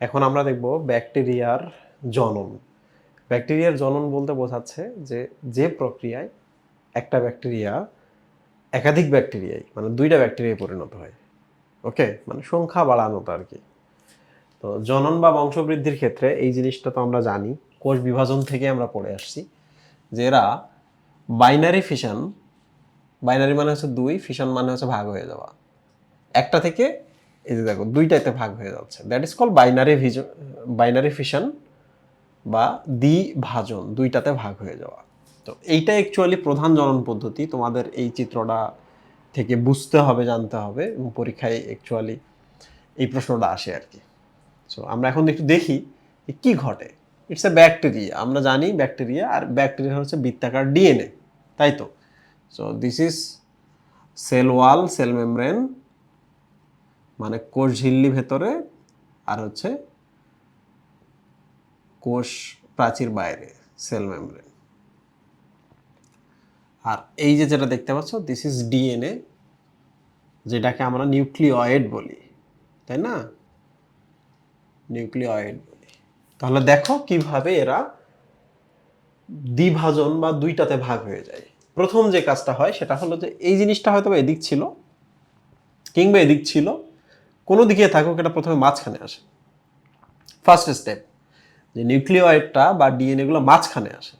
এখন আমরা দেখব ব্যাকটেরিয়ার জনন। ব্যাকটেরিয়ার জনন বলতে বোঝাচ্ছে যে যে প্রক্রিয়ায় একটা ব্যাকটেরিয়া একাধিক ব্যাকটেরিয়ায় মানে দুইটা ব্যাকটেরিয়ায় পরিণত হয়। ওকে? মানে সংখ্যা বাড়ানোটা আর কি। তো জনন বা বংশবৃদ্ধির ক্ষেত্রে এই জিনিসটা তো আমরা জানি, কোষ বিভাজন থেকে আমরা পড়ে আসছি, যে এরা বাইনারি ফিশন বাইনারি মানে হচ্ছে দুই ফিশন মানে হচ্ছে ভাগ হয়ে যাওয়া। একটা থেকে এই যে দেখো দুইটাতে ভাগ হয়ে যাচ্ছে। That is call binary vision binary fission বা দ্বিভাজন দুইটাতে ভাগ হয়ে যাওয়া। তো এইটা অ্যাকচুয়ালি প্রধান জনন পদ্ধতি। তোমাদের এই চিত্রটা থেকে বুঝতে হবে, জানতে হবে এবং পরীক্ষায় অ্যাকচুয়ালি এই প্রশ্নটা আসে আর কি। সো আমরা এখন একটু দেখি কি ঘটে। ইটস এ ব্যাকটেরিয়া আমরা জানি ব্যাকটেরিয়া আর ব্যাকটেরিয়া হচ্ছে বৃত্তাকার ডিএনএ তাই তো? So this is cell wall cell membrane মানে কোষ ঝিল্লি ভেতরে আর হচ্ছে কোষ প্রাচীর বাইরে, সেল মেমব্রেন। আর এই যে যেটা দেখতে পাচ্ছ দিস ইজ ডিএনএ যেটাকে আমরা নিউক্লিওয়েড বলি, তাই না? নিউক্লিওয়েড বলি। তাহলে দেখো কীভাবে এরা দ্বিভাজন বা দুইটাতে ভাগ হয়ে যায়। প্রথম যে কাজটা হয় সেটা হলো যে এই জিনিসটা হয়তো এদিক ছিল, কিংবা এদিক ছিল কোনো দিকে থাকুক, এটা প্রথমে মাঝখানে আসে। ফার্স্ট স্টেপ যে নিউক্লিওয়েডটা বা ডিএনএগুলো মাঝখানে আসে।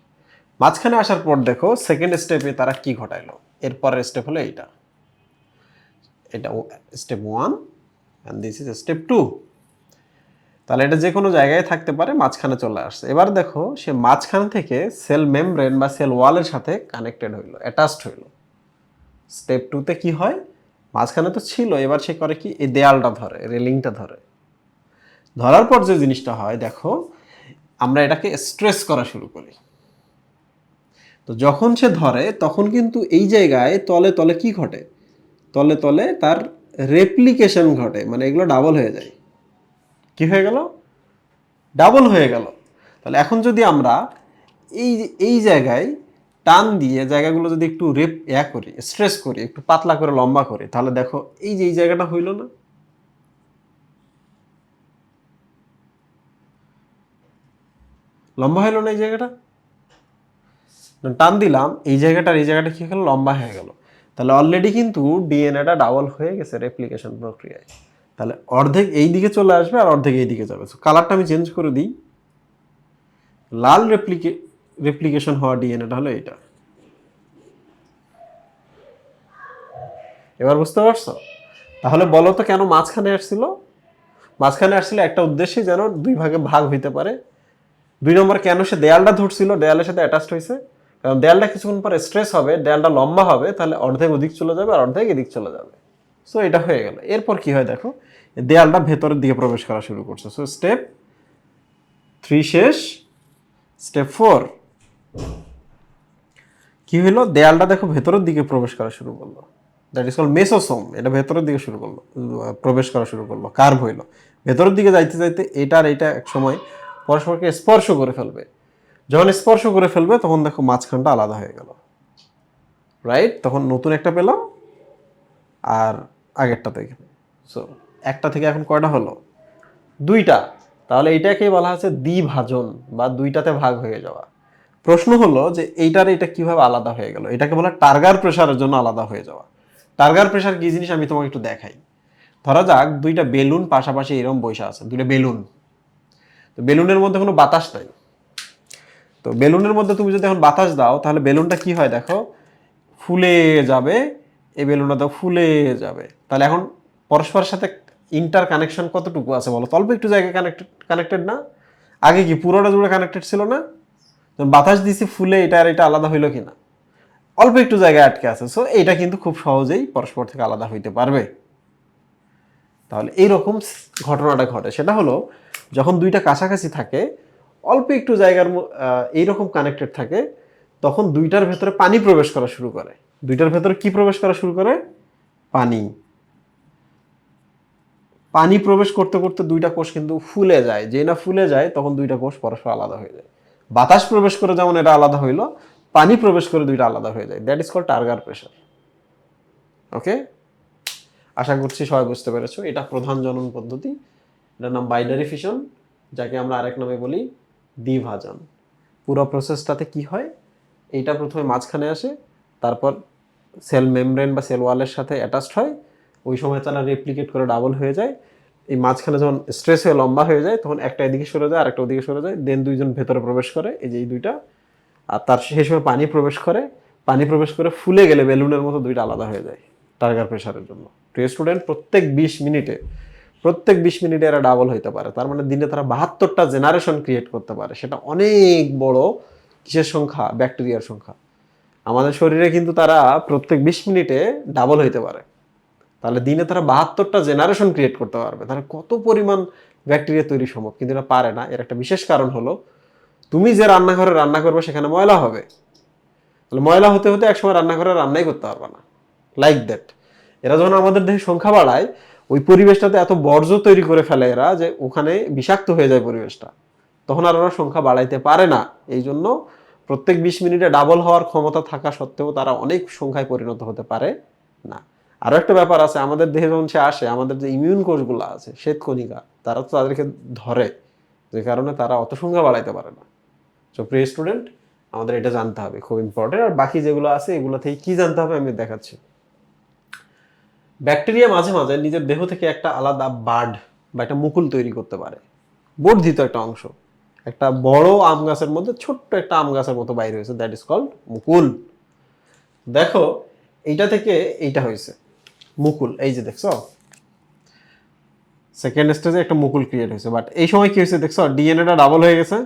মাঝখানে আসার পর দেখো সেকেন্ড স্টেপে তারা কি ঘটাইলো? এরপরের স্টেপ হলো এইটা। এটা step one and this is step two তাহলে এটা যে কোনো জায়গায় থাকতে পারে, মাঝখানে চলে আসছে। এবার দেখো, সে মাঝখান থেকে সেল মেমব্রেন বা সেল ওয়ালের সাথে কানেক্টেড হইল অ্যাটাচড হইল। স্টেপ টুতে কি হয়? মাঝখানে তো ছিল, এবার সে করে কি? এই দেয়ালটা ধরে, রেলিংটা ধরে। ধরার পর যে জিনিসটা হয়, দেখো, আমরা এটাকে স্ট্রেস করা শুরু করি। তো যখন সে ধরে, তখন কিন্তু এই জায়গায় তলে তলে কি ঘটে? তলে তলে তার রেপ্লিকেশন ঘটে মানে এগুলো ডাবল হয়ে যায়। কি হয়ে গেল? ডাবল হয়ে গেল। তাহলে এখন যদি আমরা এই এই জায়গায় টান দিয়ে জায়গাগুলো যদি একটু রেপ ইয়া করি স্ট্রেস করি, একটু পাতলা করে, লম্বা করি, তাহলে দেখো এই যে এই জায়গাটা হইল না? লম্বা হইল না এই জায়গাটা? টান দিলাম, এই জায়গাটার, এই জায়গাটা কি হলো লম্বা হয়ে গেল। তাহলে অলরেডি কিন্তু ডিএনএটা ডাবল হয়ে গেছে রেপ্লিকেশন প্রক্রিয়ায়। তাহলে অর্ধেক এই দিকে চলে আসবে আর অর্ধেক এই দিকে যাবে। কালারটা আমি চেঞ্জ করে দিই। লাল রেপ্লিকে রেপ্লিকেশন হওয়া ডিএনএটা হলো এটা এবার বুঝতে পারছ? তাহলে বলো তো কেন মাঝখানে আসছিল? মাঝখানে আসছিল একটা উদ্দেশ্যে যেন দুই ভাগে ভাগ হইতে পারে। দুই নম্বর কেন সে দেয়ালটা ধরছিল? দেয়ালের সাথে অ্যাটাচড হয়েছে কারণ দেয়ালটা কিছুক্ষণ পরে স্ট্রেস হবে, দেয়ালটা লম্বা হবে, তাহলে অর্ধেক ওদিক চলে যাবে আর অর্ধেক এদিক চলে যাবে। সো এটা হয়ে গেল। এরপর কি হয় দেখো? দেয়ালটা ভেতরের দিকে প্রবেশ করা শুরু করছে। সো স্টেপ থ্রি শেষ স্টেপ ফোর কি হলো দেয়ালটা দেখো ভেতরের দিকে প্রবেশ করা শুরু করল। দ্যাট ইজ কল মেসোসোম এটা ভেতরের দিকে শুরু করল, প্রবেশ করা শুরু করল কার্ভ হইল। ভেতরের দিকে যাইতে যাইতে এটা আর এটা এক সময় পরস্পরকে স্পর্শ করে ফেলবে। যখন স্পর্শ করে ফেলবে, তখন দেখো মাঝখানটা আলাদা হয়ে গেল। রাইট তখন নতুন একটা পেলাম, আর আগেরটা থেকে সো একটা থেকে এখন কয়টা হলো? দুইটা। তাহলে এইটাকেই বলা হচ্ছে দ্বিভাজন বা দুইটাতে ভাগ হয়ে যাওয়া। প্রশ্ন হলো যে এইটার এটা কীভাবে আলাদা হয়ে গেল? এটাকে বলা টার্গার প্রেশারের জন্য আলাদা হয়ে যাওয়া। টার্গার প্রেশার কি জিনিস? আমি তোমাকে একটু দেখাই। ধরা যাক, দুইটা বেলুন পাশাপাশি এরকম বৈশা আছে। দুইটা বেলুন। তো বেলুনের মধ্যে কোনো বাতাস নাই। তো বেলুনের মধ্যে তুমি যদি এখন বাতাস দাও, তাহলে বেলুনটা কি হয় দেখো? ফুলে যাবে, এই বেলুনটা তো ফুলে যাবে। তাহলে এখন পরস্পরের সাথে ইন্টার কানেকশন কতটুকু আছে বলো অল্প একটু জায়গায় কানেক্টেড কানেক্টেড না? আগে কি পুরোটা জুড়ে কানেক্টেড ছিল না? বাতাস দিছি ফুলে এটা আর এটা আলাদা হইল কিনা? অল্প একটু জায়গায় আটকে আছে। সো এটা কিন্তু খুব সহজেই পরস্পর থেকে আলাদা হইতে পারবে। তাহলে এইরকম ঘটনাটা ঘটে। সেটা হলো, যখন দুইটা কাছাকাছি থাকে, অল্প একটু জায়গার এইরকম কানেক্টেড থাকে, তখন দুইটার ভেতরে পানি প্রবেশ করা শুরু করে। দুইটার ভেতরে কি প্রবেশ করা শুরু করে? পানি। পানি প্রবেশ করতে করতে দুইটা কোষ কিন্তু ফুলে যায়। যে না ফুলে যায়, তখন দুইটা কোষ পরস্পর আলাদা হয়ে যায়। বাতাস প্রবেশ করে যেমন এটা আলাদা হইল, পানি প্রবেশ করে দুইটা আলাদা হয়ে যায়। That is call turgor pressure okay আশা করছি সবাই বুঝতে পেরেছ। এটা প্রধান জনন পদ্ধতি। এটার নাম বাইনারি ফিশন যাকে আমরা আরেক নামে বলি দ্বিভাজন। পুরো প্রসেসটাতে কি হয়? এইটা প্রথমে মাঝখানে আসে, তারপর সেল মেমব্রেন বা সেল ওয়ালের সাথে অ্যাটাচড হয়। ওই সময় তারা রেপ্লিকেট করে ডাবল হয়ে যায়। এই মাঝখানে যখন স্ট্রেস হয়ে লম্বা হয়ে যায়, তখন একটা এদিকে সরে যায়, আরেকটা ওদিকে সরে যায় দেন দুইজন ভেতরে প্রবেশ করে, এই যে এই দুইটা। আর তার সেই সময় পানি প্রবেশ করে, পানি প্রবেশ করে ফুলে গেলে বেলুনের মতো দুইটা আলাদা হয়ে যায় টার্গার প্রেশারের জন্য। প্রিয় স্টুডেন্ট প্রত্যেক বিশ মিনিটে, প্রত্যেক বিশ মিনিটে এরা ডাবল হইতে পারে। তার মানে দিনে তারা বাহাত্তরটা জেনারেশন ক্রিয়েট করতে পারে। সেটা অনেক বড় কিসের সংখ্যা? ব্যাকটেরিয়ার সংখ্যা। আমাদের শরীরে কিন্তু তারা প্রত্যেক বিশ মিনিটে ডাবল হইতে পারে। তাহলে দিনে তারা বাহাত্তরটা জেনারেশন ক্রিয়েট করতে পারবে। তাহলে কত পরিমাণ ব্যাকটেরিয়া তৈরি সম্ভব? কিন্তু এরা পারে না। এর একটা বিশেষ কারণ হলো, তুমি যে রান্নাঘরে রান্না করবে সেখানে ময়লা হবে। তাহলে ময়লা হতে হতে একসময় রান্নাঘরে রান্নাই করতে পারবে না। লাইক দ্যাট এরা যখন আমাদের দেহে সংখ্যা বাড়ায়, ওই পরিবেশটাতে এত বর্জ্য তৈরি করে ফেলে এরা যে ওখানে বিষাক্ত হয়ে যায় পরিবেশটা। তখন আর ওরা সংখ্যা বাড়াইতে পারে না। এই জন্য প্রত্যেক বিশ মিনিটে ডাবল হওয়ার ক্ষমতা থাকা সত্ত্বেও তারা অনেক সংখ্যায় পরিণত হতে পারে না। আরও একটা ব্যাপার আছে, আমাদের দেহে যখন সে আসে, আমাদের যে ইমিউন কোষগুলো আছে, শ্বেতকণিকা, তারা তো তাদেরকে ধরে, যে কারণে তারা অত সংখ্যা বাড়াইতে পারে না। সো প্রিয় স্টুডেন্ট আমাদের এটা জানতে হবে, খুব ইম্পর্টেন্ট আর বাকি যেগুলো আছে, এগুলো থেকে কি জানতে হবে আমি দেখাচ্ছি। ব্যাকটেরিয়া মাঝে মাঝে নিজের দেহ থেকে একটা আলাদা বার্ড বা একটা মুকুল তৈরি করতে পারে। বর্ধিত একটা অংশ। একটা বড় আম গাছের মধ্যে ছোট্ট একটা আম গাছের মতো বাইরে হয়েছে দ্যাট ইজ কল্ড মুকুল। দেখো, এইটা থেকে এইটা হয়েছে। মুকুল, এই যে দেখছ? সেকেন্ড স্টেজে একটা মুকুল ক্রিয়েট হয়েছে বাট এই সময় কি হয়েছে দেখছ? ডিএনএটা ডাবল হয়ে গেছে।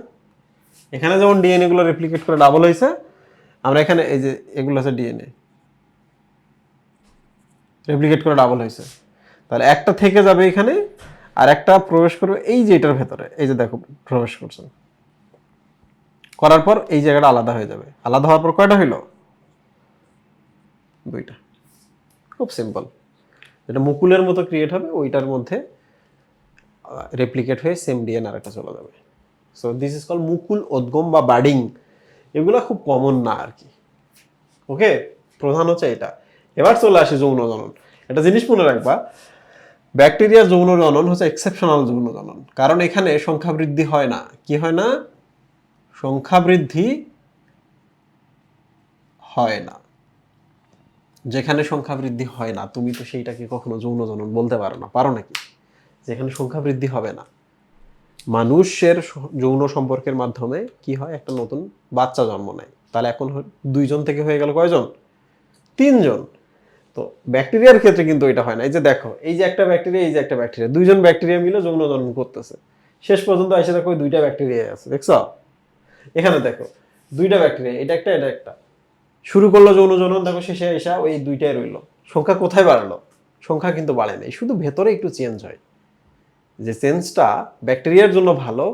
এখানে যেমন ডিএনএ গুলো রেপ্লিকেট করে ডাবল হয়েছে, আমরা এখানে এই যে এগুলো আছে ডিএনএ রেপ্লিকেট করে ডাবল হয়েছে। তাহলে একটা থেকে যাবে এখানে, আর একটা প্রবেশ করবে এই যে এটার ভেতরে। এই যে দেখো, প্রবেশ করছে। করার পর এই জায়গাটা আলাদা হয়ে যাবে। আলাদা হওয়ার পর কয়টা হইল? দুইটা। খুব সিম্পল যেটা মুকুলের মতো ক্রিয়েট হবে, ওইটার মধ্যে রেপ্লিকেট হয়ে সেম ডিএন আর একটা চলে যাবে। সো দিস ইজ কল মুকুল, উদ্গম বা বার্ডিং এগুলো খুব কমন না আর কি। ওকে প্রধান হচ্ছে এটা। এবার চলে আসে যৌন জনন। একটা জিনিস মনে রাখবা, ব্যাকটেরিয়ার যৌন জনন হচ্ছে এক্সেপশনাল যৌন জনন। কারণ এখানে সংখ্যা বৃদ্ধি হয় না। কি হয় না? সংখ্যা বৃদ্ধি হয় না। যেখানে সংখ্যা বৃদ্ধি হয় না, তুমি তো সেইটাকে কখনো যৌন জনন বলতে পারো না, পারো নাকি? যেখানে সংখ্যা বৃদ্ধি হবে না। মানুষের যৌন সম্পর্কের মাধ্যমে কি হয়? একটা নতুন বাচ্চা জন্ম নেয়। তাহলে এখন দুইজন থেকে হয়ে গেল কয়জন? তিনজন। তো ব্যাকটেরিয়ার ক্ষেত্রে কিন্তু এটা হয় না। এই যে দেখো, এই যে একটা ব্যাকটেরিয়া, এই যে একটা ব্যাকটেরিয়া, দুইজন ব্যাকটেরিয়া মিলে যৌন জন্ম করতেছে। শেষ পর্যন্ত এসে দেখো দুইটা ব্যাকটেরিয়া আছে, দেখছ? এখানে দেখো, দুইটা ব্যাকটেরিয়া, এটা একটা এটা একটা। শুরু করল যৌন জনন দেখো শেষে এসা ওই দুইটাই রইল। সংখ্যা কোথায় বাড়লো? সংখ্যা কিন্তু বাড়ে নাই, শুধু ভেতরে একটু চেঞ্জ হয়। যে চেঞ্জটা ব্যাকটেরিয়ার জন্য ভালো,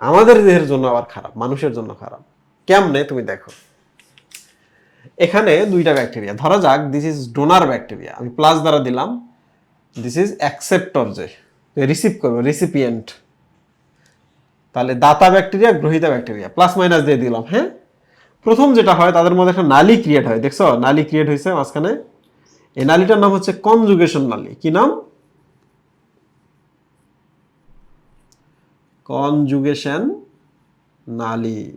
আমাদের দেহের জন্য আবার খারাপ, মানুষের জন্য খারাপ। কেমনে তুমি দেখো? এখানে দুইটা ব্যাকটেরিয়া ধরা যাক দিস ইজ ডোনার ব্যাকটেরিয়া আমি প্লাস দ্বারা দিলাম দিস ইজ অ্যাকসেপ্টর যে রিসিভ করবে রিসিপিয়েন্ট তাহলে দাতা ব্যাকটেরিয়া গ্রহিতা ব্যাকটেরিয়া প্লাস মাইনাস দিয়ে দিলাম হ্যাঁ? প্রথম যেটা হয়, তাদের মধ্যে একটা নালি ক্রিয়েট হয়। দেখছ? নালি ক্রিয়েট হয়েছে মাঝখানে। এই নালিটার নাম হচ্ছে কনজুগেশন নালি। কি নাম? কনজুগেশন নালী।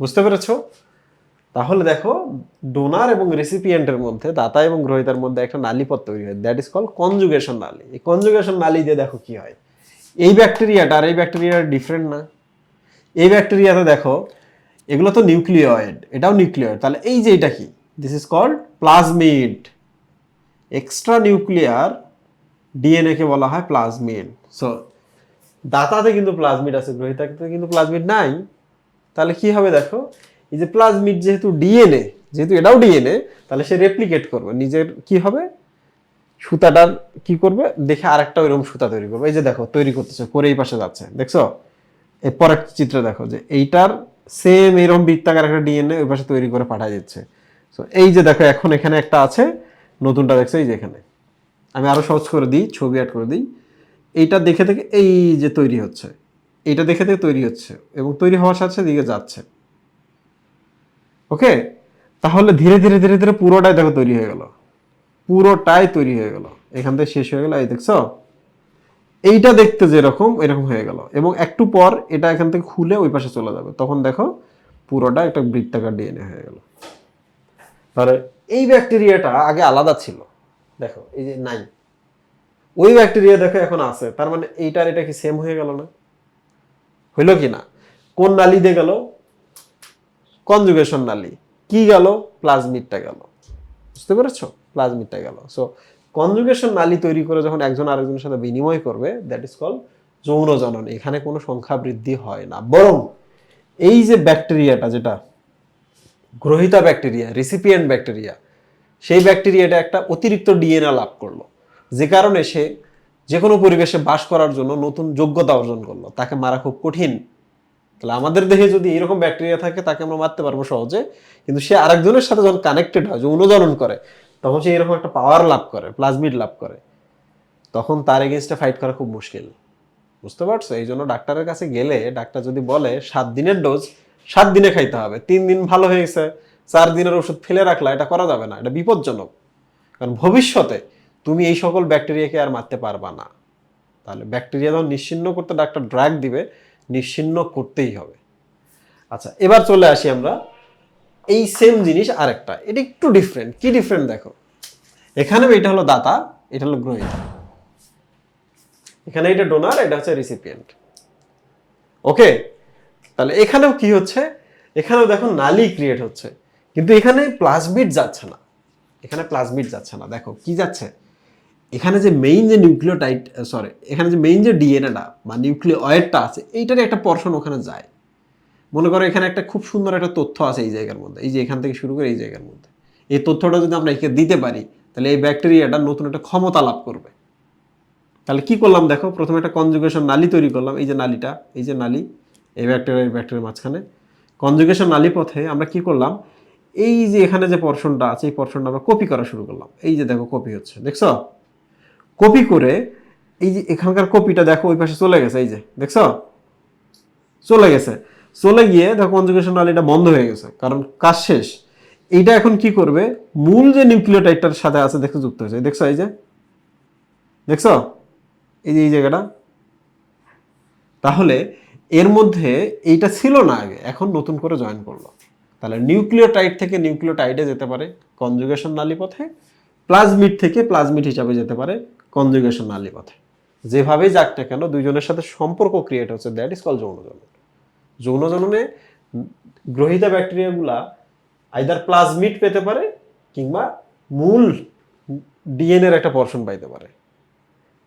বুঝতে পেরেছ? তাহলে দেখো ডোনার এবং রেসিপিয়েন্টের মধ্যে, দাতা এবং গ্রহিতার মধ্যে একটা নালীপথ তৈরি হয়। দ্যাট ইজ কল কনজুগেশন নালি। এই কনজুগেশন নালি দিয়ে দেখো কি হয়। এই ব্যাকটেরিয়াটা আর এই ব্যাকটেরিয়াটা ডিফারেন্ট না। এই ব্যাকটেরিয়াতে দেখো, এগুলো তো নিউক্লিয়েড এটাও নিউক্লিয়েড তাহলে এই যে এটা কি? This is called plasmid extra nuclear DNA কে বলা হয় প্লাজমিড সো দাতাতে কিন্তু প্লাজমিড আছে, গ্রহিতাতে কিন্তু প্লাজমিড নাই। তাহলে কি হবে দেখো? এই যে প্লাজমিড যেহেতু ডিএনএ যেহেতু এটাও ডিএনএ তাহলে সে রেপ্লিকেট করবে। নিজের কি হবে? সুতাটার কি করবে? দেখে আরেকটা ওইরকম সুতা তৈরি করবে। এই যে দেখো, তৈরি করতেছে করে এই পাশে যাচ্ছে, দেখছ? এর পরের চিত্রে দেখো যে এইটার সেম এরকম বৃত্তাকার একটা ডিএনএ ওই পাশে তৈরি করে পাঠায় যাচ্ছে তো এই যে দেখো, এখন এখানে একটা আছে, নতুনটা দেখছ, এই যে এখানে। আমি আরও সহজ করে দিই, ছবি অ্যাড করে দিই। এইটা দেখে থেকে এই যে তৈরি হচ্ছে, এইটা দেখে থেকে তৈরি হচ্ছে এবং তৈরি হওয়ার সাথে দিকে যাচ্ছে। ওকে তাহলে ধীরে ধীরে ধীরে ধীরে পুরোটাই দেখো তৈরি হয়ে গেল। পুরোটাই তৈরি হয়ে গেল। এখান থেকে শেষ হয়ে গেল এই দেখছ? এইটা দেখতে যেরকম এরকম হয়ে গেল। এবং একটু পর এটা এখান থেকে খুলে ওই পাশে চলে যাবে। তখন দেখো পুরোটা একটা বৃত্তাকার ডিএনএ হয়ে গেল। তাহলে এই ব্যাকটেরিয়াটা আগে আলাদা ছিল। দেখো এই যে নাই। ওই ব্যাকটেরিয়া দেখো এখন আছে। তার মানে এইটার এটা কি সেম হয়ে গেল না? হইল কি না? কোন নালি দিয়ে গেল? কনজুগেশন নালি। কি গেল? প্লাজমিডটা গেল। বুঝতে পেরেছ? প্লাজমিডটা গেল। সো কনজুগেশন নালি তৈরি করে যখন একজন আরেকজনের সাথে বিনিময় করবে দ্যাট ইজ কল যৌন জনন। এখানে কোনো সংখ্যা বৃদ্ধি হয় না। বরং এই যে ব্যাকটেরিয়াটা যেটা, গ্রহিতা ব্যাকটেরিয়া, রিসিপিয়েন্ট ব্যাকটেরিয়া, সেই ব্যাকটেরিয়াটা একটা অতিরিক্ত ডিএনএ লাভ করল। যে কারণে সে যে কোনো পরিবেশে বাস করার জন্য নতুন যোগ্যতা অর্জন করল। তাকে মারা খুব কঠিন। তাহলে আমাদের দেহে যদি এরকম ব্যাকটেরিয়া থাকে, তাকে আমরা মারতে পারব সহজে। কিন্তু সে আরেকজনের সাথে যখন কানেক্টেড হয় যৌনজনন করে তখন সে এরকম একটা পাওয়ার লাভ করে প্লাজমিড লাভ করে। তখন তার এগেনস্টে ফাইট করা খুব মুশকিল। বুঝতে পারছ? এই জন্য ডাক্তারের কাছে গেলে ডাক্তার যদি বলে, সাত দিনের ডোজ সাত দিনে খাইতে হবে। তিন দিন ভালো হয়ে গেছে চার দিনের ওষুধ ফেলে রাখলা, এটা করা যাবে না, এটা বিপজ্জনক। কারণ ভবিষ্যতে তুমি এই সকল ব্যাকটেরিয়াকে আর মারতে পারবা না। তাহলে ব্যাকটেরিয়া যখন নিশ্চিন্ন করতে ডাক্তার ড্রাগ দিবে, নিশ্চিন্ন করতেই হবে। আচ্ছা এবার চলে আসি আমরা এই সেম জিনিস আরেকটা। এটা একটু ডিফারেন্ট কি ডিফারেন্ট দেখো? এখানে এটা হলো দাতা, এটা হলো গ্রহিতা। এখানে এটা ডোনার এটা হচ্ছে রিসিপিয়েন্ট ওকে তাহলে এখানেও কি হচ্ছে? এখানেও দেখো নালি ক্রিয়েট হচ্ছে। কিন্তু এখানে প্লাজমিড যাচ্ছে না। এখানে প্লাজমিড যাচ্ছে না। দেখো কি যাচ্ছে? এখানে যে মেইন যে নিউক্লিওটাইড সরি এখানে যে মেইন যে ডিএনএটা বা নিউক্লিওয়েডটা আছে এইটার একটা পর্শন ওখানে যায়। মনে করো এখানে একটা খুব সুন্দর একটা তথ্য আছে এই জায়গার মধ্যে, এই যে এখান থেকে শুরু করে এই জায়গার মধ্যে। এই তথ্যটা যদি আমরা একে দিতে পারি, তাহলে এই ব্যাকটেরিয়াটা নতুন একটা ক্ষমতা লাভ করবে। তাহলে কি করলাম দেখো, প্রথমে একটা কনজুগেশন নালি তৈরি করলাম, এই যে নালিটা, এই যে নালি, এই ব্যাকটেরিয়া, এই ব্যাকটেরিয়ার মাঝখানে। কনজুগেশন নালি পথে আমরা কি করলাম, এই যে এখানে যে পর্শনটা আছে, এই পর্শনটা আমরা কপি করা শুরু করলাম। এই যে দেখো কপি হচ্ছে, দেখছ? কপি করে এই যে এখানকার কপিটা দেখো ওই পাশে চলে গেছে, এই যে, দেখছ? চলে গেছে। চলে গিয়ে দেখো কনজুগেশন নালিটা বন্ধ হয়ে গেছে, কারণ কাজ শেষ। এইটা এখন কি করবে? মূল যে নিউক্লিওটাইডটার সাথে আছে, দেখো যুক্ত হয়েছে। দেখছ এই যে? দেখছ? এই যে, এই জায়গাটা? তাহলে এর মধ্যে এইটা ছিল না আগে, এখন নতুন করে জয়েন করল। তাহলে নিউক্লিওটাইড থেকে নিউক্লিওটাইডে যেতে পারে কনজুগেশন নালী পথে প্লাজমিড থেকে প্লাজমিড হিসাবে যেতে পারে কনজুগেশন নালী পথে। যেভাবেই যাক না কেন, দুইজনের সাথে সম্পর্ক ক্রিয়েট হচ্ছে দ্যাট ইজ কল যৌনজনন যৌনজননে গ্রহিতা ব্যাকটেরিয়াগুলা আইদার প্লাজমিড পেতে পারে কিংবা মূল ডিএনএর একটা পর্শন পাইতে পারে।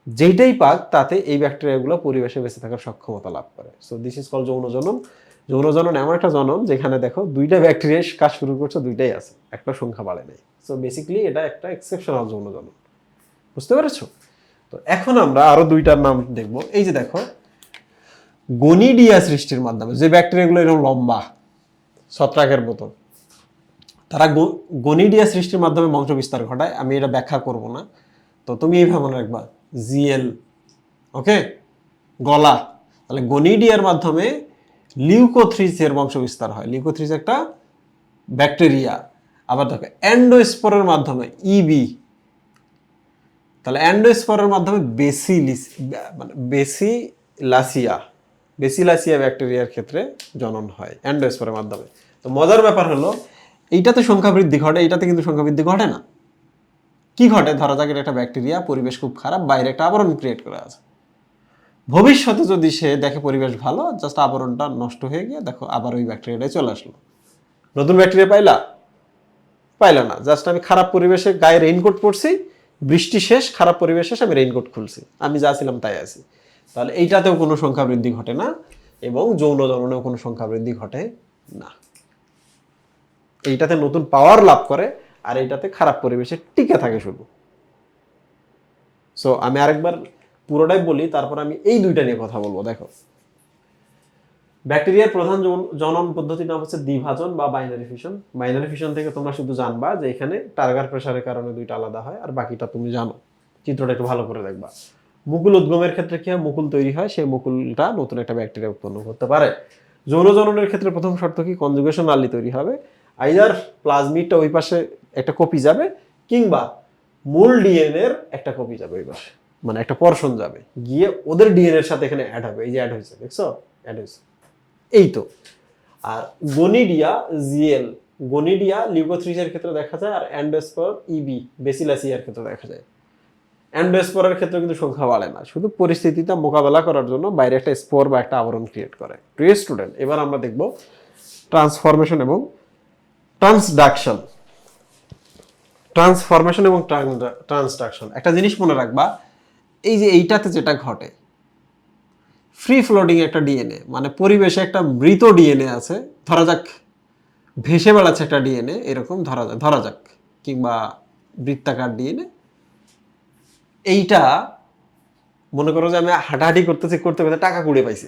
যেইটাই পাক, তাতে এই ব্যাকটেরিয়াগুলো পরিবেশে বেঁচে থাকার সক্ষমতা লাভ করে। সো দিস ইজ কল যৌন জনন। যৌন জনন এমন একটা জনন যেখানে দেখো দুইটা ব্যাকটেরিয়া কাজ শুরু করছে, দুইটাই আছে, একটা সংখ্যা বাড়ে নাই। সো বেসিক্যালি এটা একটা এক্সেপশনাল যৌন জনন। বুঝতে পেরেছ? তো এখন আমরা আরও দুইটার নাম দেখব। এই যে দেখো গনিডিয়া সৃষ্টির মাধ্যমে, যে ব্যাকটেরিয়াগুলো এরকম লম্বা, ছত্রাকের মতো তারা গনিডিয়া সৃষ্টির মাধ্যমে বংশ বিস্তার ঘটায়। আমি এটা ব্যাখ্যা করব না। তো তুমি এইভাবে মনে রাখবা, জিএল, ওকে? গলা। তাহলে গনিডিয়ার মাধ্যমে লিউকোথ্রিসের বংশ বিস্তার হয়। লিউকোথ্রিস একটা ব্যাকটেরিয়া। আবার দেখো, অ্যান্ডোস্পোরের মাধ্যমে ইবি। তাহলে অ্যান্ডোস্পোরের মাধ্যমে বেসিলিস মানে বেসিলাসিয়া। বেসিলাসিয়া ব্যাকটেরিয়ার ক্ষেত্রে জনন হয়, অ্যান্ডোস্পোরের মাধ্যমে। তো মজার ব্যাপার হলো, এইটাতে সংখ্যা বৃদ্ধি ঘটে, এইটাতে কিন্তু সংখ্যা বৃদ্ধি ঘটে না। কি ঘটে? ধরা যাক একটা ব্যাকটেরিয়া, পরিবেশ খুব খারাপ, বাইরে একটা আবরণ ক্রিয়েট করা আছে। ভবিষ্যতে যদি সে দেখে পরিবেশ ভালো জাস্ট আবরণটা নষ্ট হয়ে গিয়ে দেখো আবার ওই ব্যাকটেরিয়াটাই চলে আসলো। নতুন ব্যাকটেরিয়া পাইলা? পাইলা না। জাস্ট আমি খারাপ পরিবেশে গায়ে রেইনকোট পরছি, বৃষ্টি শেষ, খারাপ পরিবেশ শেষ, আমি রেইনকোট খুলছি। আমি যা ছিলাম তাই আছি। তাহলে এইটাতেও কোনো সংখ্যা বৃদ্ধি ঘটে না এবং যৌন জননেও কোনো সংখ্যা বৃদ্ধি ঘটে না। এইটাতে নতুন পাওয়ার লাভ করে আর এইটাতে খারাপ পরিবেশে টিকে থাকে শুধু। সো আমি আরেকবার পুরোটাই বলি, তারপর আমি এই দুইটা নিয়ে কথা বলব, দেখো। ব্যাকটেরিয়ার প্রধান জনন পদ্ধতির নাম হচ্ছে দ্বিভাজন বা বাইনারি ফিশন বাইনারি ফিশন থেকে তোমরা শুধু জানবা যে এখানে টার্গার প্রেসারের কারণে দুইটা আলাদা হয়, আর বাকিটা তুমি জানো। চিত্রটা একটু ভালো করে দেখবা। মুকুল উদ্গমের ক্ষেত্রে কি হয়? মুকুল তৈরি হয়, সেই মুকুলটা নতুন একটা ব্যাকটেরিয়া উৎপন্ন করতে পারে। যৌন জননের ক্ষেত্রে প্রথম শর্ত কি? কনজুগেশন নালী তৈরি হবে। আইদার প্লাজমিডটা ওই পাশে একটা কপি যাবে, কিংবা মূল ডিএনএর একটা কপি যাবে ওই পাশে। মানে একটা পর্শন যাবে। গিয়ে ওদের ডিএনএর সাথে এখানে অ্যাড হবে। এই যে অ্যাড হয়েছে, দেখছ? অ্যাড হয়েছে। এই তো। আর গনিডিয়া, জিএল, গনিডিয়া লিউকোথ্রিসের ক্ষেত্রে দেখা যায়, আর অ্যান্ডোস্পর, ইবি, বেসিলাসিয়ার ক্ষেত্রে দেখা যায়। অ্যান্ডোস্পরের ক্ষেত্রে কিন্তু সংখ্যা বাড়ে না। শুধু পরিস্থিতিটা মোকাবেলা করার জন্য বাইরে একটা স্পোর বা একটা আবরণ ক্রিয়েট করে। প্রিয় স্টুডেন্ট এবার আমরা দেখব ট্রান্সফরমেশন এবং ট্রান্সডাকশন ট্রান্সফরমেশন এবং ট্রান্সডাকশন একটা জিনিস মনে রাখবা, এই যে এইটাতে যেটা ঘটে ফ্রি ফ্লোটিং একটা ডিএনএ মানে পরিবেশে একটা মৃত ডিএনএ আছে, ধরা যাক ভেসে বেড়াচ্ছে একটা ডিএনএ এরকম ধরা যাক ধরা যাক, কিংবা বৃত্তাকার ডিএনএ এইটা মনে করো যে আমি হাঁটাহাঁটি করতেছি, করতে করতে টাকা কুড়িয়ে পাইছি।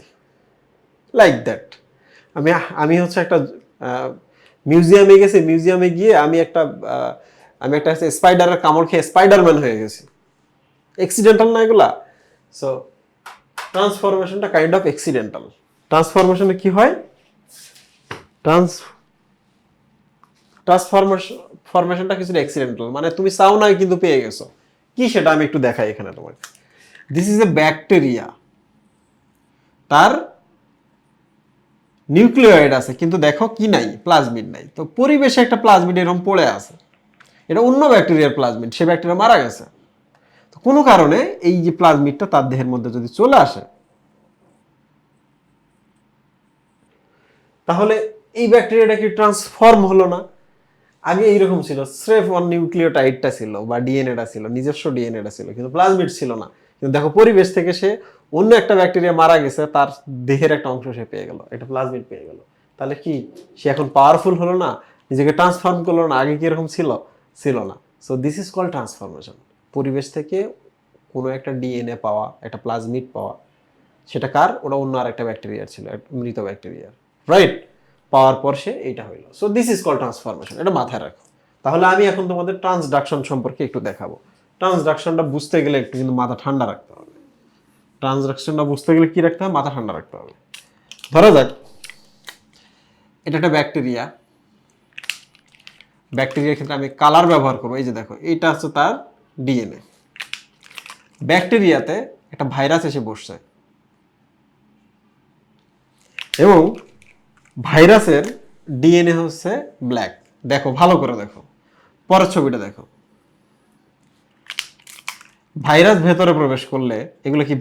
লাইক দ্যাট আমি আমি হচ্ছে একটা মিউজিয়ামে গেছি মিউজিয়ামে গিয়ে আমি একটা আমি একটা স্পাইডারের কামড় খেয়ে স্পাইডারম্যান হয়ে গেছি। এক্সিডেন্টাল না এগুলা? সো ট্রান্সফরমেশনটা কাইন্ড অফ এক্সিডেন্টাল ট্রান্সফরমেশনে কি হয়? ট্রান্স ট্রান্সফরমেশন ফরমেশনটা কিছুটা এক্সিডেন্টাল মানে তুমি চাও নাই, কিন্তু পেয়ে গেছো। কি সেটা আমি একটু দেখাই এখানে তোমাকে। দিস ইজ এ ব্যাকটেরিয়া তার নিউক্লিওয়েড আছে, কিন্তু দেখো কি নাই প্লাজমিড নাই। তো পরিবেশে একটা প্লাজমিড এরকম পড়ে আছে। এটা অন্য ব্যাকটেরিয়ার প্লাজমিড সে ব্যাকটেরিয়া মারা গেছে। তো কোনো কারণে এই যে প্লাজমিডটা তার দেহের মধ্যে যদি চলে আসে, তাহলে এই ব্যাকটেরিয়াটা কি ট্রান্সফর্ম হলো না? আগে এইরকম ছিল, স্রেফ ওয়ান নিউক্লিওটাইডটা ছিল বা ডিএনএটা ছিল, নিজস্ব ডিএনএটা ছিল, কিন্তু প্লাজমিড ছিল না। কিন্তু দেখো, পরিবেশ থেকে সে অন্য একটা ব্যাকটেরিয়া মারা গেছে, তার দেহের একটা অংশ সে পেয়ে গেল একটা প্লাজমিড পেয়ে গেল। তাহলে কি, সে এখন পাওয়ারফুল হলো না? নিজেকে ট্রান্সফর্ম করল না? আগে কি এরকম ছিল? ছিল না। So this is call transformation পরিবেশ থেকে কোনো একটা ডিএনএ পাওয়া, একটা প্লাজমিড পাওয়া, সেটা কার? ওটা অন্য আর একটা ব্যাকটেরিয়ার ছিল মৃত ব্যাকটেরিয়ার রাইট পাওয়ার পর সে এইটা হইল। So this is call transformation এটা মাথায় রাখো। তাহলে আমি এখন তোমাদের ট্রান্সডাকশন সম্পর্কে একটু দেখাবো। ট্রান্সডাকশনটা বুঝতে গেলে একটু কিন্তু মাথা ঠান্ডা রাখতে হবে। ট্রান্সডাকশনটা বুঝতে গেলে কি রাখতে হবে? মাথা ঠান্ডা রাখতে হবে। ধরা যাক, এটা একটা ব্যাকটেরিয়া ব্যাকটেরিয়ার ক্ষেত্রে আমি কালার ব্যবহার করব। এই যে দেখো, এইটা হচ্ছে তার ডিএনএ ব্যাকটেরিয়াতে একটা ভাইরাস এসে বসছে। এবং ভাইরাসের ডিএনএ হচ্ছে ব্ল্যাক। দেখো, ভালো করে দেখো। পরের ছবিটা দেখো। ভাইরাস ভেতরে প্রবেশ করলে এগুলো কি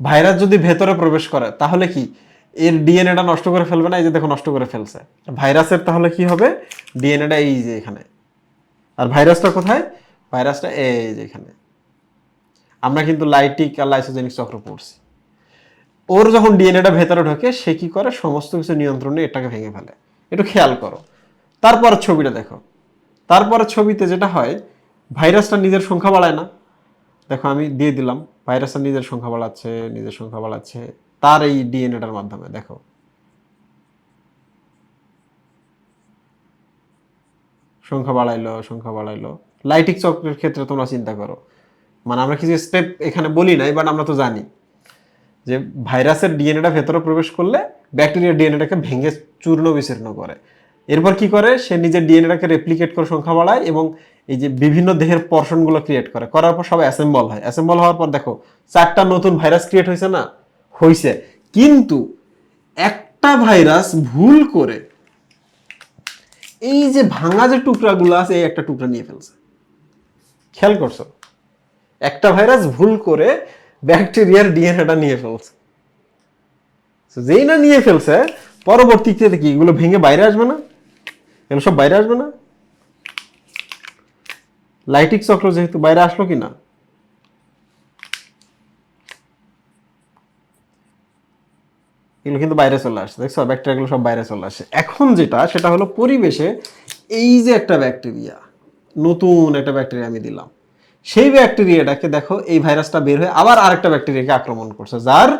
ভাইরাস যদি ভেতরে প্রবেশ করে, তাহলে কি এর ডিএনএটা নষ্ট করে ফেলবে না? এই যে দেখো, নষ্ট করে ফেলছে। ভাইরাসের তাহলে কি হবে? ডিএনএটা এই যে এখানে। আর ভাইরাসটা কোথায়? ভাইরাসটা এই যে এখানে। আমরা কিন্তু লাইটিক আর লাইসোজেনিক চক্র পড়ছি। ওর যখন ডিএনএটা ভেতরে ঢোকে, সে কি করে? সমস্ত কিছু নিয়ন্ত্রণে এটাকে ভেঙে ফেলে। একটু খেয়াল করো। তারপর ছবিটা দেখো। তারপরে ছবিতে যেটা হয়, ভাইরাসটা নিজের সংখ্যা বাড়ায় না। দেখো, আমি দিয়ে দিলাম। ভাইরাসটা নিজের সংখ্যা বাড়াচ্ছে, নিজের সংখ্যা বাড়াচ্ছে। তার এই ডিএনএটার মাধ্যমে, দেখো। সংখ্যা বাড়াইলো সংখ্যা বাড়াইলো। লাইটিক চক্রের ক্ষেত্রে তোমরা চিন্তা করো। মানে আমরা কিছু স্টেপ এখানে বলি নাই বাট আমরা তো জানি। যে ভাইরাসের ডিএনএটা ভেতরে প্রবেশ করলে ব্যাকটেরিয়ার ডিএনএটাকে ভেঙে চূর্ণ বিচূর্ণ করে। এরপর কি করে? সে নিজের ডিএনএটাকে রেপ্লিকেট করে সংখ্যা বাড়ায় এবং এই যে বিভিন্ন দেহের পর্শনগুলো ক্রিয়েট করে। করার পর সব অ্যাসেম্বল হয়। অ্যাসেম্বল হওয়ার পর দেখো, চারটা নতুন ভাইরাস ক্রিয়েট হয়েছে না? হয়েছে কিন্তু একটা ভাইরাস ভুল করে এই যে ভাঙা যে টুকরাগুলো আছে, এই একটা টুকরা নিয়ে ফেলছে। খেয়াল করছ? একটা ভাইরাস ভুল করে ব্যাকটেরিয়ার ডিএনএটা নিয়ে ফেলছে। যেই না নিয়ে ফেলছে, পরবর্তীতে কি এগুলো ভেঙে বাইরে আসবে না? এগুলো সব বাইরে আসবে না? লাইটিক চক্র যেহেতু বাইরে আসলো কি না? এগুলো কিন্তু বাইরে চলে আসছে। দেখছ? ব্যাকটেরিয়াগুলো সব বাইরে চলে আসে এখন যেটা, সেটা হলো পরিবেশে এই যে একটা ব্যাকটেরিয়া, নতুন একটা ব্যাকটেরিয়া আমি দিলাম। সেই ব্যাকটেরিয়াটাকে দেখো, এই ভাইরাসটা বের হয়ে আবার আরেকটা ব্যাকটেরিয়াকে আক্রমণ করছে, যার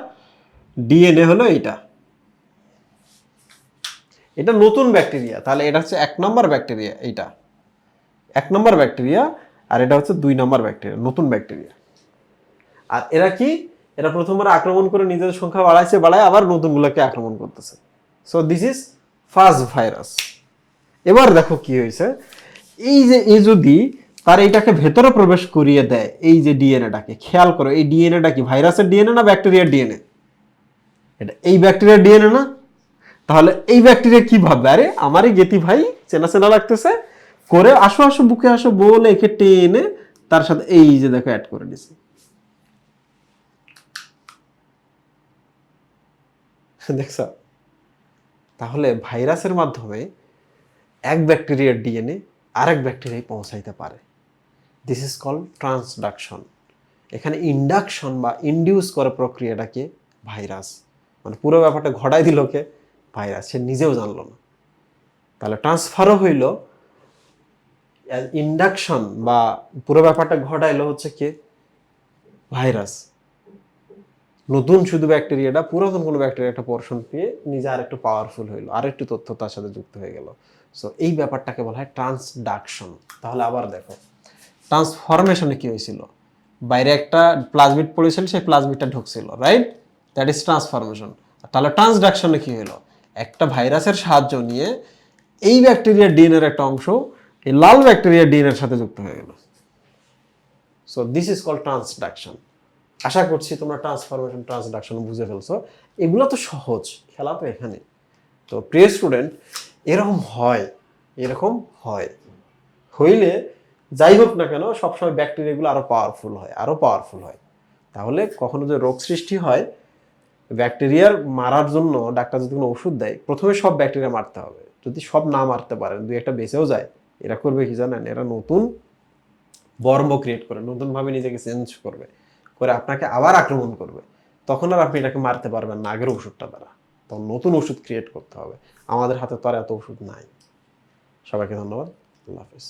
ডিএনএ হলো এইটা। এটা নতুন ব্যাকটেরিয়া, তাহলে এটা হচ্ছে এক নম্বর ব্যাকটেরিয়া এইটা। এক নম্বর ব্যাকটেরিয়া, আর এটা হচ্ছে দুই নম্বর ব্যাকটেরিয়া, নতুন ব্যাকটেরিয়া। আর এরা কি? এরা প্রথমবার আক্রমণ করে নিজেদের সংখ্যা বাড়াইছে, বাড়ায় আবার নতুনগুলোকে আক্রমণ করতেছে। So this is first virus এবার দেখো কি হয়েছে। এই যে এ যদি তার এইটাকে ভেতরে প্রবেশ করিয়ে দেয়, এই যে ডিএনএটাকে খেয়াল করো, এই ডিএনএটা কি ভাইরাসের ডিএনএ না ব্যাকটেরিয়ার ডিএনএ এটা এই ব্যাকটেরিয়ার ডিএনএ না? তাহলে এই ব্যাকটেরিয়া কি ভাববে? আরে, আমারই গেতি ভাই চেনা চেনা লাগতেছে। করে আসো আসো, বুকে আসো, বলে একে টেনে তার সাথে এই যে দেখো অ্যাড করে দিছে। দেখছ? তাহলে ভাইরাসের মাধ্যমে এক ব্যাকটেরিয়ার ডিএনএ আরেক ব্যাকটেরিয়ায় পৌঁছাইতে পারে। দিস ইজ কল ট্রান্সডাকশন এখানে ইন্ডাকশন বা ইন্ডিউস করে প্রক্রিয়াটাকে ভাইরাস মানে পুরো ব্যাপারটা ঘটাই দিল কে? ভাইরাস সে নিজেও জানলো না। তাহলে ট্রান্সফারও হইল। ইন্ডাকশন বা পুরো ব্যাপারটা ঘটাইলো হচ্ছে কে? ভাইরাস নতুন শুধু ব্যাকটেরিয়াটা পুরাতন কোনো ব্যাকটেরিয়া একটা পোর্শন পেয়ে নিজে আর একটু পাওয়ারফুল হইল। আর একটু তথ্য তার সাথে যুক্ত হয়ে গেল। সো এই ব্যাপারটাকে বলা হয় ট্রান্সডাকশন তাহলে আবার দেখো। ট্রান্সফরমেশনে কি হয়েছিল? বাইরে একটা প্লাজমিড পড়েছিল, সেই প্লাজমিডটা ঢুকছিল রাইট দ্যাট ইজ ট্রান্সফরমেশন তাহলে ট্রান্সডাকশনে কি হলো? একটা ভাইরাসের সাহায্য নিয়ে এই ব্যাকটেরিয়ার ডিএনএর একটা অংশ, এই লাল ব্যাকটেরিয়ার ডিএনএর সাথে যুক্ত হয়ে গেল। So this is call transduction আশা করছি তোমরা ট্রান্সফরমেশন ট্রান্সডাকশন বুঝে ফেলছো। এগুলো তো সহজ, খেলা তো এখানে। তো, প্রিয় স্টুডেন্ট এরকম হয় এরকম হয়। হইলে যাই হোক না কেন, সবসময় ব্যাকটেরিয়াগুলো আরও পাওয়ারফুল হয় আরও পাওয়ারফুল হয়। তাহলে কখনো যে রোগ সৃষ্টি হয় ব্যাকটেরিয়ার মারার জন্য ডাক্তার যদি কোনো ওষুধ দেয়, প্রথমে সব ব্যাকটেরিয়া মারতে হবে। যদি সব না মারতে পারেন, দুই একটা বেঁচেও যায়, এরা করবে কি জানেন? এরা নতুন বর্ম ক্রিয়েট করে, নতুনভাবে নিজেকে চেঞ্জ করবে, করে আপনাকে আবার আক্রমণ করবে। তখন আর আপনি এটাকে মারতে পারবেন না, আগের ওষুধটা দ্বারা। তখন নতুন ওষুধ ক্রিয়েট করতে হবে। আমাদের হাতে তো আর এত ওষুধ নাই। সবাইকে ধন্যবাদ। আল্লাহ হাফিজ।